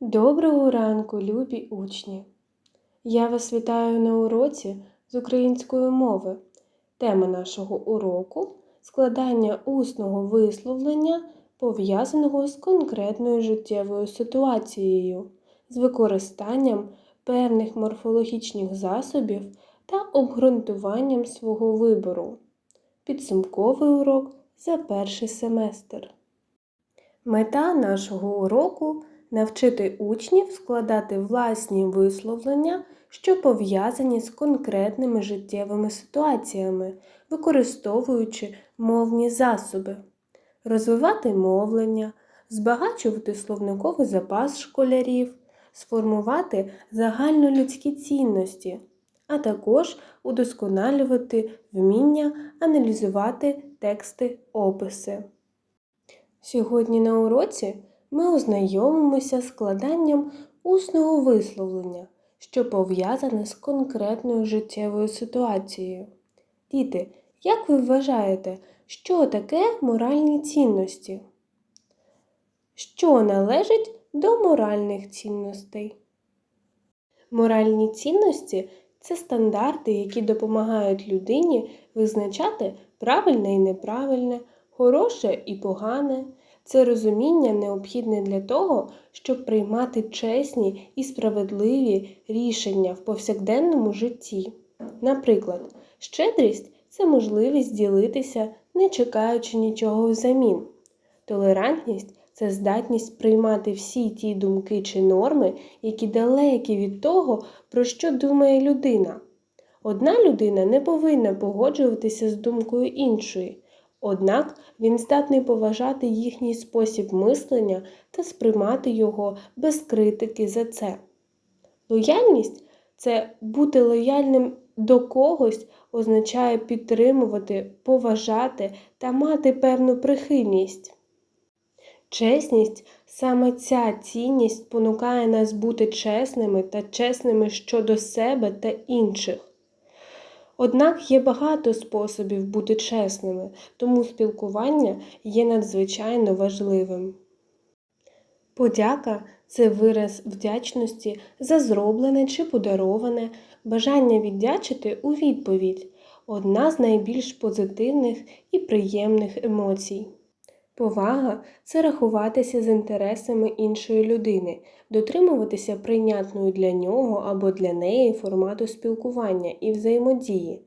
Доброго ранку, любі учні! Я вас вітаю на уроці з української мови. Тема нашого уроку складання усного висловлення, пов'язаного з конкретною життєвою ситуацією, з використанням певних морфологічних засобів та обґрунтуванням свого вибору. Підсумковий урок за перший семестр. Мета нашого уроку навчити учнів складати власні висловлення, що пов'язані з конкретними життєвими ситуаціями, використовуючи мовні засоби, розвивати мовлення, збагачувати словниковий запас школярів, сформувати загальнолюдські цінності, а також удосконалювати вміння аналізувати тексти описи. Сьогодні на уроці ми ознайомимося з складанням усного висловлення, що пов'язане з конкретною життєвою ситуацією. Діти, як ви вважаєте, що таке моральні цінності? Що належить до моральних цінностей? Моральні цінності це стандарти, які допомагають людині визначати правильне і неправильне, хороше і погане. Це розуміння необхідне для того, щоб приймати чесні і справедливі рішення в повсякденному житті. Наприклад, щедрість це можливість ділитися, не чекаючи нічого взамін. Толерантність це здатність приймати всі ті думки чи норми, які далекі від того, про що думає людина. Одна людина не повинна погоджуватися з думкою іншої. Однак він здатний поважати їхній спосіб мислення та сприймати його без критики за це. Лояльність це бути лояльним до когось означає підтримувати, поважати та мати певну прихильність. Чесність саме ця цінність спонукає нас бути чесними та чесними щодо себе та інших. Однак є багато способів бути чесними, тому спілкування є надзвичайно важливим. Подяка це вираз вдячності за зроблене чи подароване, бажання віддячити у відповідь одна з найбільш позитивних і приємних емоцій. Повага це рахуватися з інтересами іншої людини, дотримуватися прийнятної для нього або для неї формату спілкування і взаємодії,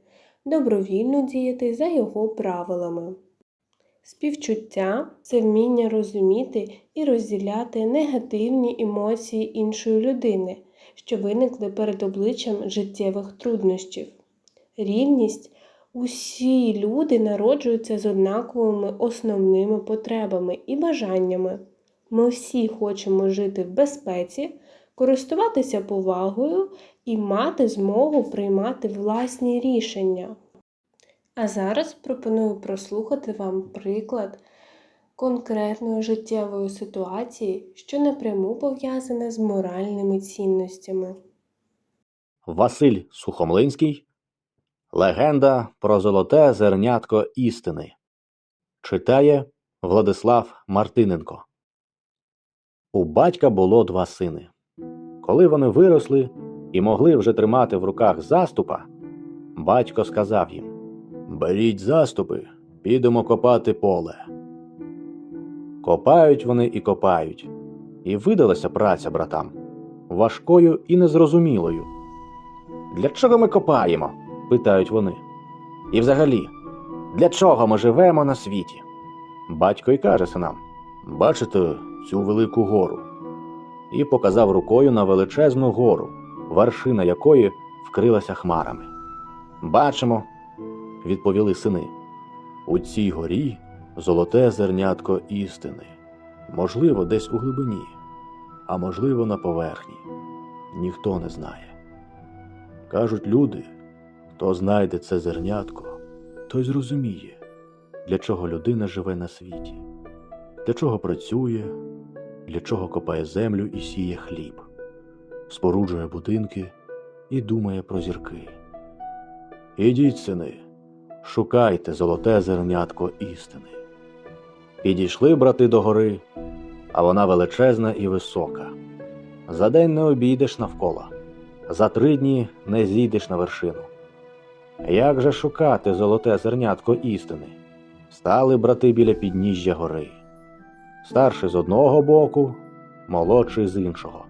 добровільно діяти за його правилами. Співчуття це вміння розуміти і розділяти негативні емоції іншої людини, що виникли перед обличчям життєвих труднощів. Рівність Усі люди народжуються з однаковими основними потребами і бажаннями. Ми всі хочемо жити в безпеці, користуватися повагою і мати змогу приймати власні рішення. А зараз пропоную прослухати вам приклад конкретної життєвої ситуації, що напряму пов'язана з моральними цінностями. Василь Сухомлинський Легенда про золоте зернятко істини. Читає Владислав Мартиненко. У батька було два сини. Коли вони виросли і могли вже тримати в руках заступа, батько сказав їм Беріть заступи, підемо копати поле. Копають вони і копають, і видалася праця братам важкою і незрозумілою. Для чого ми копаємо? Питають вони. І взагалі, для чого ми живемо на світі? Батько й каже синам Бачите цю велику гору? І показав рукою на величезну гору, вершина якої вкрилася хмарами. Бачимо, відповіли сини. У цій горі золоте зернятко істини, можливо, десь у глибині, а можливо, на поверхні. Ніхто не знає. Кажуть люди, Хто знайде це зернятко, той зрозуміє, для чого людина живе на світі, для чого працює, для чого копає землю і сіє хліб, споруджує будинки і думає про зірки. Ідіть, сини, шукайте золоте зернятко істини. Підійшли брати до гори, а вона величезна і висока. За день не обійдеш навколо, за три дні не зійдеш на вершину. Як же шукати золоте зернятко істини? Стали брати біля підніжжя гори. Старший з одного боку, молодший з іншого.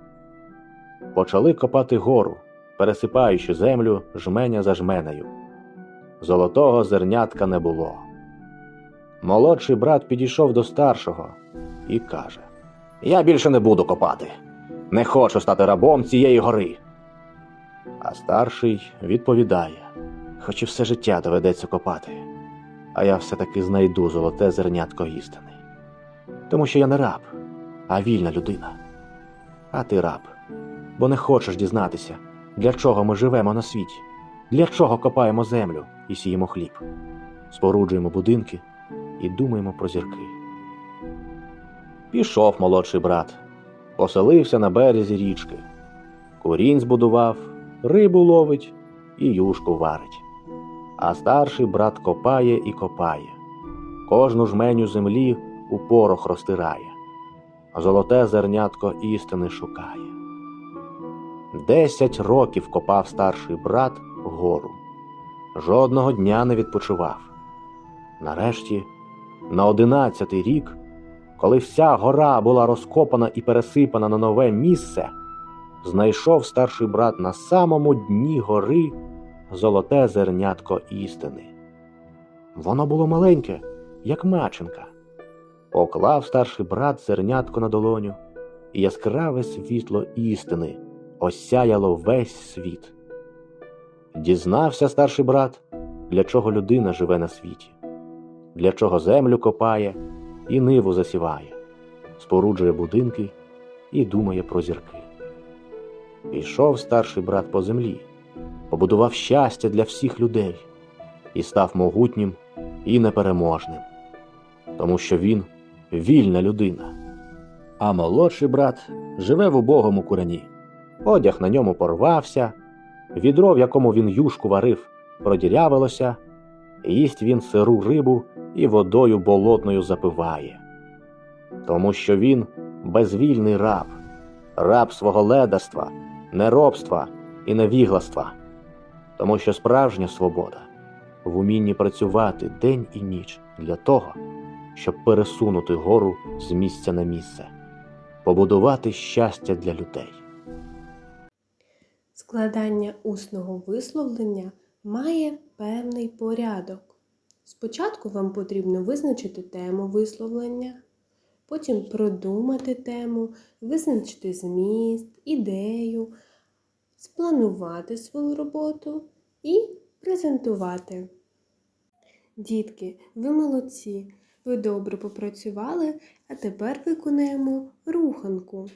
Почали копати гору, пересипаючи землю жменя за жменею. Золотого зернятка не було. Молодший брат підійшов до старшого і каже: Я більше не буду копати. Не хочу стати рабом цієї гори. А старший відповідає: Хоч і все життя доведеться копати, а я все-таки знайду золоте зернятко істини. Тому що я не раб, а вільна людина. А ти раб, бо не хочеш дізнатися, для чого ми живемо на світі, для чого копаємо землю і сіємо хліб, споруджуємо будинки і думаємо про зірки. Пішов молодший брат, поселився на березі річки, курінь збудував, рибу ловить і юшку варить. А старший брат копає і копає, кожну жменю землі у порох розтирає, золоте зернятко істини шукає. Десять років копав старший брат гору, жодного дня не відпочивав. Нарешті, на одинадцятий рік, коли вся гора була розкопана і пересипана на нове місце, знайшов старший брат на самому дні гори золоте зернятко істини. Воно було маленьке, як маченка. Поклав старший брат зернятко на долоню, і яскраве світло істини осяяло весь світ. Дізнався старший брат, для чого людина живе на світі, для чого землю копає і ниву засіває, споруджує будинки і думає про зірки. Пішов старший брат по землі, побудував щастя для всіх людей і став могутнім і непереможним, тому що він вільна людина. А молодший брат живе в убогому курані. Одяг на ньому порвався, відро, в якому він юшку варив, продірявилося, їсть він сиру рибу і водою болотною запиває. Тому що він безвільний раб, раб свого ледарства, неробства і невігластва, тому що справжня свобода в умінні працювати день і ніч для того, щоб пересунути гору з місця на місце, побудувати щастя для людей. Складання усного висловлення має певний порядок. Спочатку вам потрібно визначити тему висловлення, потім продумати тему, визначити зміст, ідею, спланувати свою роботу і презентувати. Дітки, ви молодці, ви добре попрацювали, а тепер виконаємо руханку.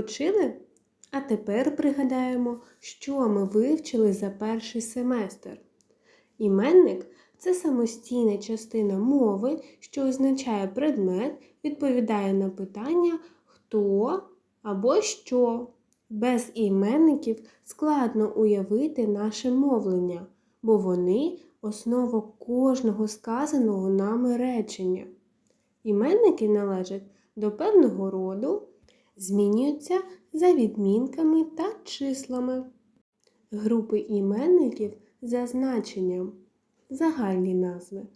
Відпочили? А тепер пригадаємо, що ми вивчили за перший семестр. Іменник це самостійна частина мови, що означає предмет, відповідає на питання хто або що. Без іменників складно уявити наше мовлення, бо вони основа кожного сказаного нами речення. Іменники належать до певного роду, змінюються за відмінками та числами. Групи іменників за значенням. Загальні назви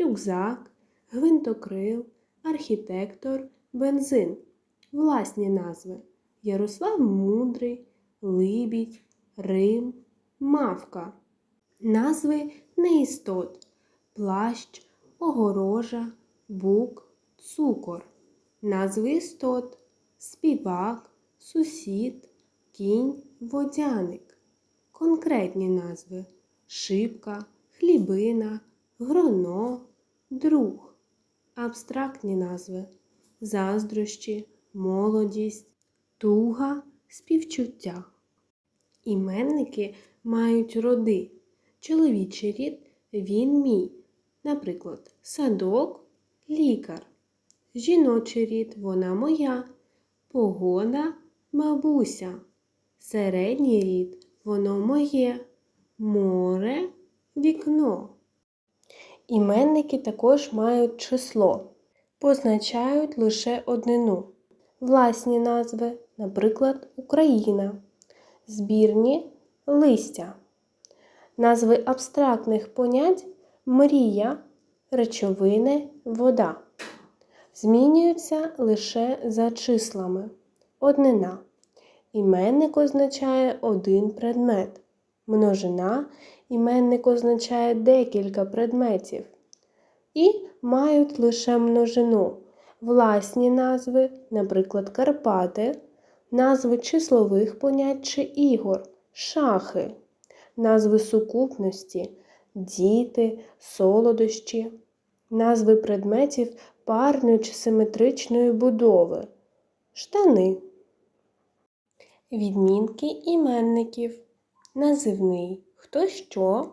рюкзак, гвинтокрил, архітектор, бензин. Власні назви Ярослав Мудрий, Либідь, Рим, Мавка. Назви неістот плащ, огорожа, бук, цукор. Назви істот співак, сусід, кінь, водяник. Конкретні назви шибка, хлібина, гроно, друг. Абстрактні назви заздрощі, молодість, туга, співчуття. Іменники мають роди. Чоловічий рід він мій. Наприклад, садок, лікар. Жіночий рід вона моя. Погода, бабуся. Середній рід воно моє. Море, вікно. Іменники також мають число, позначають лише однину. Власні назви, наприклад, Україна, збірні листя. Назви абстрактних понять мрія, речовини, вода. Змінюються лише за числами. Однина. Іменник означає один предмет. Множина іменник означає декілька предметів. І мають лише множину. Власні назви, наприклад, Карпати, назви числових понять чи ігор, шахи, назви сукупності, діти, солодощі, назви предметів парної чи симетричної будови, штани. Відмінки іменників. Називний. Хто що,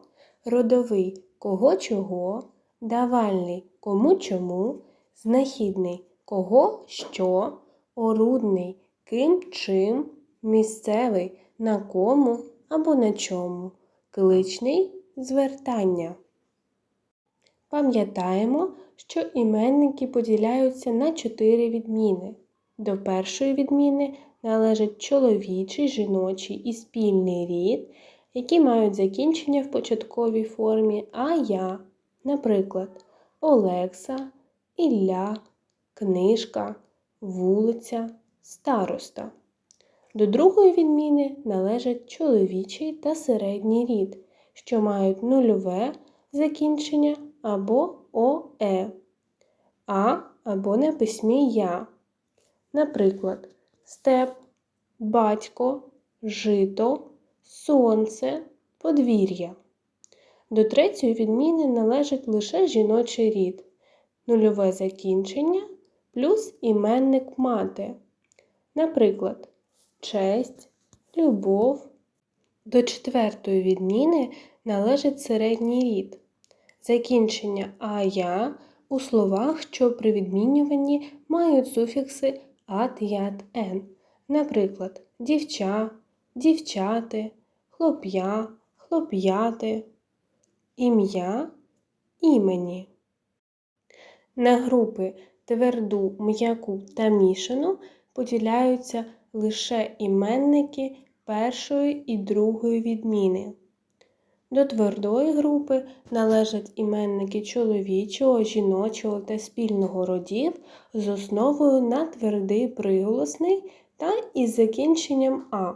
родовий. Кого чого, давальний. Кому чому, знахідний. Кого що, орудний. Ким чим, місцевий. На кому або на чому, кличний. Звертання. Пам'ятаємо, що іменники поділяються на чотири відміни. До першої відміни належать чоловічий, жіночий і спільний рід, які мають закінчення в початковій формі а я, наприклад, Олекса, Ілля, книжка, вулиця, староста. До другої відміни належать чоловічий та середній рід, що мають нульове закінчення або ОЕ, А або на письмі Я. Наприклад, степ, батько, жито, сонце, подвір'я. До третьої відміни належить лише жіночий рід, нульове закінчення плюс іменник мати. Наприклад, честь, любов. До четвертої відміни належить середній рід. Закінчення ая у словах, що при відмінюванні мають суфікси ат, ят, ен. Наприклад, дівча, дівчати, хлоп'я, хлоп'яти, ім'я, імені. На групи тверду, м'яку та мішану поділяються лише іменники першої і другої відміни. До твердої групи належать іменники чоловічого, жіночого та спільного родів з основою на твердий приголосний та із закінченням А,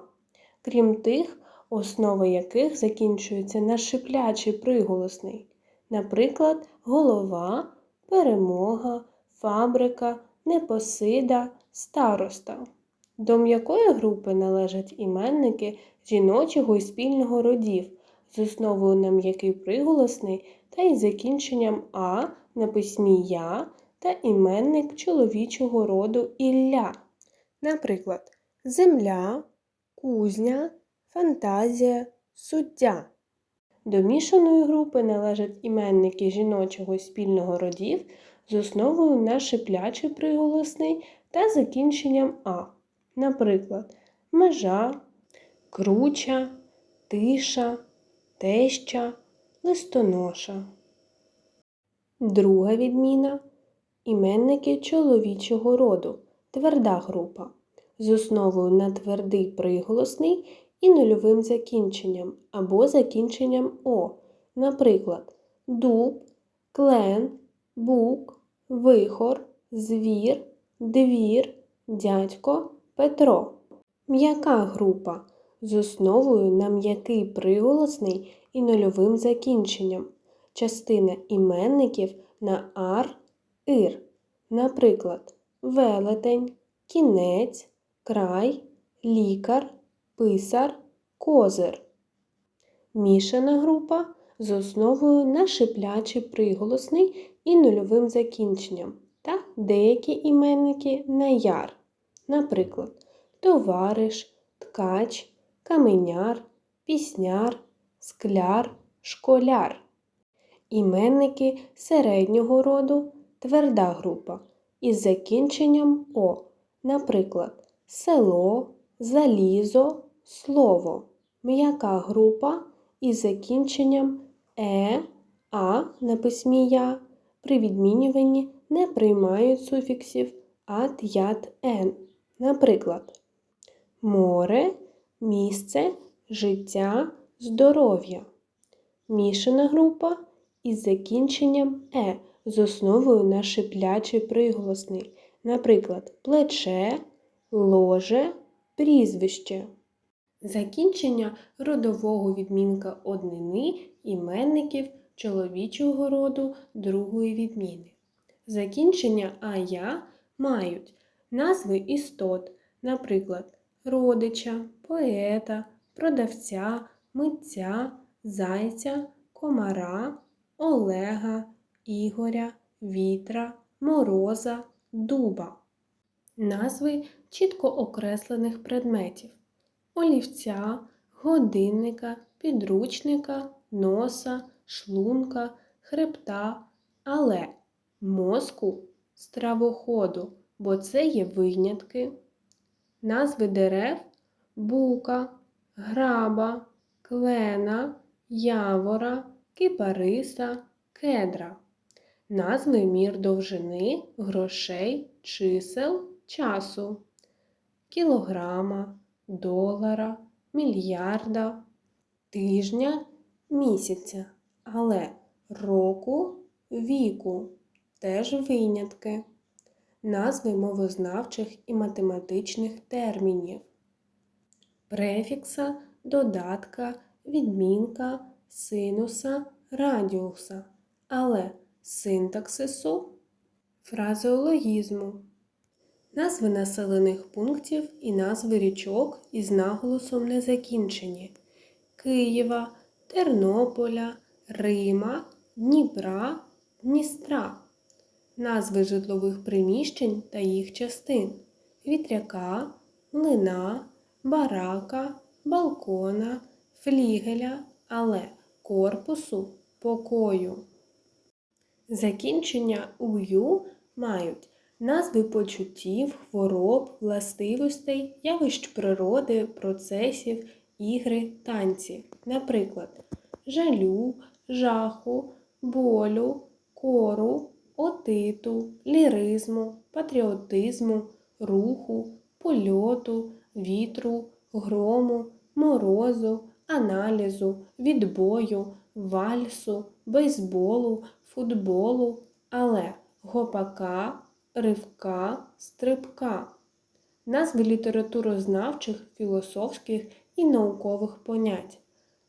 крім тих, основа яких закінчується на шиплячий приголосний, наприклад, голова, перемога, фабрика, непосида, староста. До м'якої групи належать іменники жіночого і спільного родів з основою на м'який приголосний та із закінченням А на письмі Я та іменник чоловічого роду Ілля. Наприклад, земля, кузня, фантазія, суддя. До мішаної групи належать іменники жіночого спільного родів з основою на шиплячий приголосний та закінченням А. Наприклад, межа, круча, тиша, теща, листоноша. Друга відміна іменники чоловічого роду, тверда група, з основою на твердий приголосний і нульовим закінченням або закінченням О, наприклад, дуб, клен, бук, вихор, звір, двір, дядько, Петро. М'яка група з основою на м'який приголосний і нульовим закінченням. Частина іменників на ар, ир. Наприклад, велетень, кінець, край, лікар, писар, козир. Мішана група з основою на шиплячий приголосний і нульовим закінченням та деякі іменники на яр. Наприклад, товариш, ткач, каменяр, пісняр, скляр, школяр. Іменники середнього роду тверда група із закінченням О, наприклад, село, залізо, слово. М'яка група із закінченням Е, А на письмі Я при відмінюванні не приймають суфіксів ат, ят, ен. Наприклад, море, місце, життя, здоров'я. Мішана група із закінченням е з основою на шиплячий приголосний. Наприклад, плече, ложе, прізвище. Закінчення родового відмінка однини іменників чоловічого роду другої відміни. Закінчення ая мають назви істот, наприклад, родича, поета, продавця, митця, зайця, комара, Олега, Ігоря, Вітра, Мороза, Дуба. Назви чітко окреслених предметів олівця, годинника, підручника, носа, шлунка, хребта, але мозку, стравоходу, бо це є винятки. Назви дерев бука, граба, клена, явора, кипариса, кедра. Назви мір довжини, грошей, чисел, часу, кілограма, долара, мільярда, тижня, місяця, але року, віку теж винятки, назви мовознавчих і математичних термінів, префікса, додатка, відмінка, синуса, радіуса, але синтаксису, фразеологізму. Назви населених пунктів і назви річок із наголосом не закінчені Києва, Тернополя, Рима, Дніпра, Дністра. Назви житлових приміщень та їх частин вітряка, млина, барака, балкона, флігеля, але корпусу, покою. Закінчення ую мають назви почуттів, хвороб, властивостей, явищ природи, процесів, ігри, танці. Наприклад, жалю, жаху, болю, кору, отиту, ліризму, патріотизму, руху, польоту, вітру, грому, морозу, аналізу, відбою, вальсу, бейсболу, футболу, але гопака, ривка, стрибка. Назви літературознавчих, філософських і наукових понять.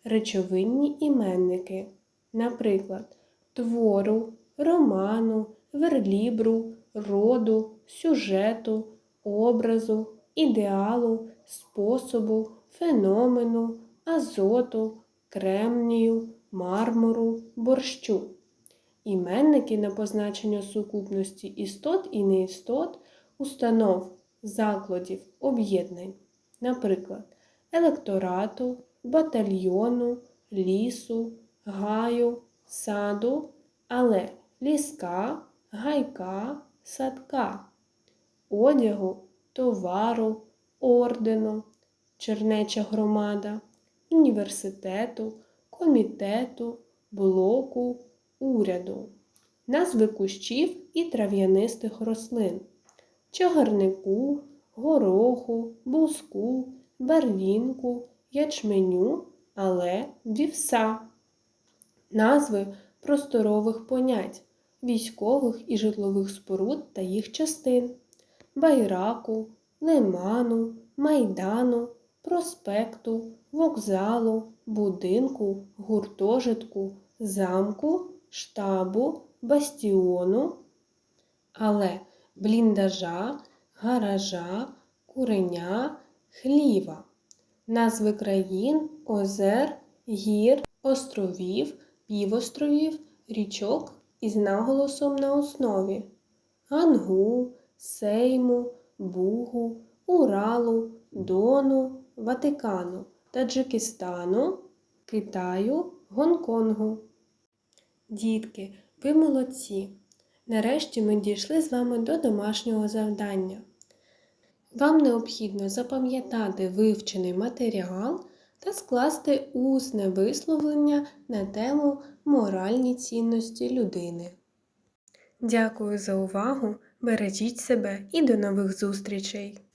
Речовинні іменники, наприклад, твору, роману, верлібру, роду, сюжету, образу, ідеалу, способу, феномену, азоту, кремнію, мармуру, борщу. Іменники на позначення сукупності істот і неістот, установ, закладів, об'єднань, наприклад, електорату, батальйону, лісу, гаю, саду, але ліска, гайка, садка, одягу, товару, ордену, чернеча громада, університету, комітету, блоку, уряду, назви кущів і трав'янистих рослин, чагарнику, гороху, буску, барвінку, ячменю, але вівса, назви просторових понять, військових і житлових споруд та їх частин, байраку, лиману, майдану, проспекту, вокзалу, будинку, гуртожитку, замку, штабу, бастіону, але бліндажа, гаража, куреня, хліва, назви країн, озер, гір, островів, півостровів, річок із наголосом на основі Гангу, Сейму, Бугу, Уралу, Дону, Ватикану, Таджикистану, Китаю, Гонконгу. Дітки, ви молодці! Нарешті ми дійшли з вами до домашнього завдання. Вам необхідно запам'ятати вивчений матеріал та скласти усне висловлення на тему моральні цінності людини. Дякую за увагу! Бережіть себе і до нових зустрічей!